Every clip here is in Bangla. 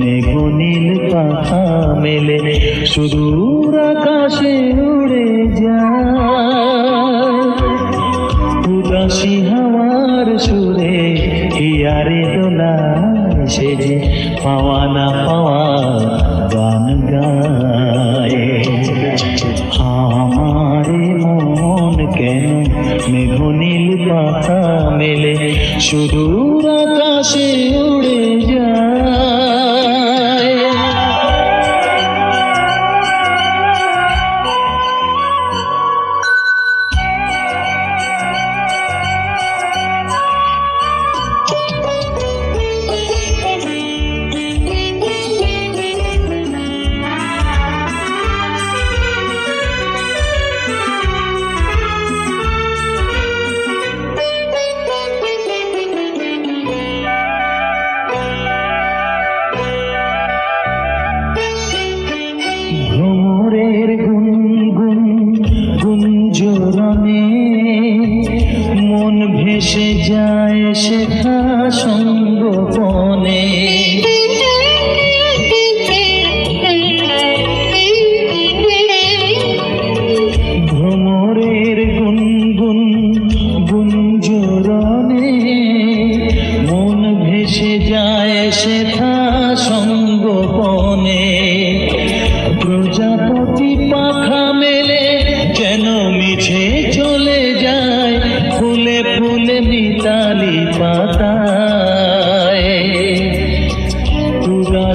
মেঘনীল পাখা মেলে সুদূর আকাশে উড়ে যায় উদাসী হাওয়ার সুরে হিয়ারে দোলায় সে যে পাওয়া না পাওয়া গান গায় আমারে মন কেন মেঘনীল পাখা মেলে সুদূর মন ভেসে যায় শেখা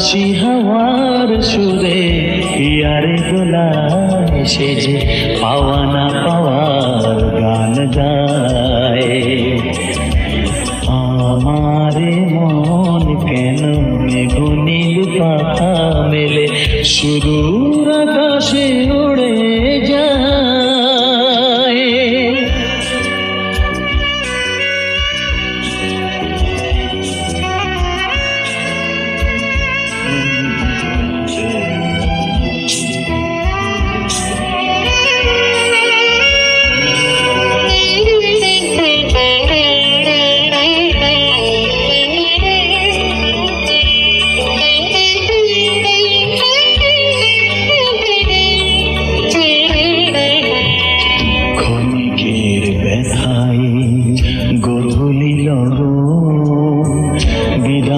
উদাসী হাওয়ার সুরে ইয়ারে গোলায় সে যে পাওয়া না পাওয়ার গান গায়। আমারে মন কেন গুনিল পাখা মেলে সুদূর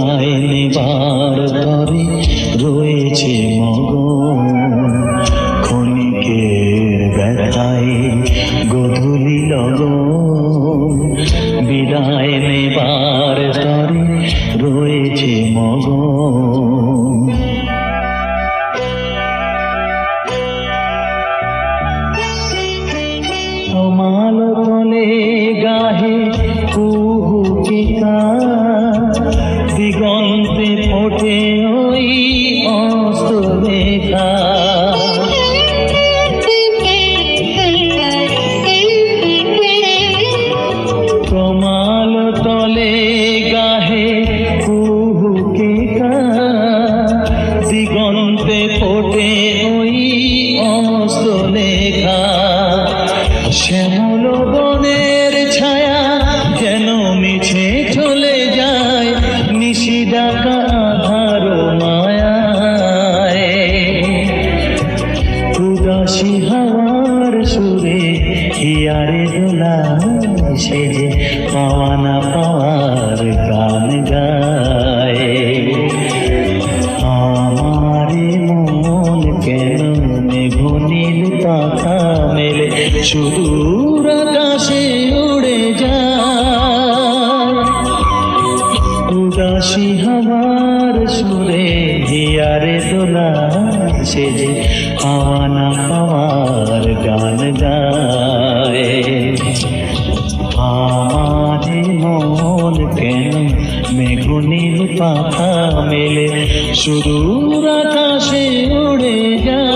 বিদায় নেবার তরে রয়েছে মগ ক্ষণিকের ব্যথায় গধূলি লগ বিদায় নেবার রয়েছে মগ দিগন্তে ফোটে ওই অস্ত লেখা। শ্যামল বনের ছায়া যেন মিছে চলে যায়, নিশি ডাকা আধার মায়ায়। উদাসী হাওয়ার সুরে হিয়ারে দোলা সে যে পাওয়া না পাওয়ার গান গায়। তার গান গায়। আমারে মন কেন মেঘুনির পাখা মেলে? সুদূর আকাশে উড়ে যায়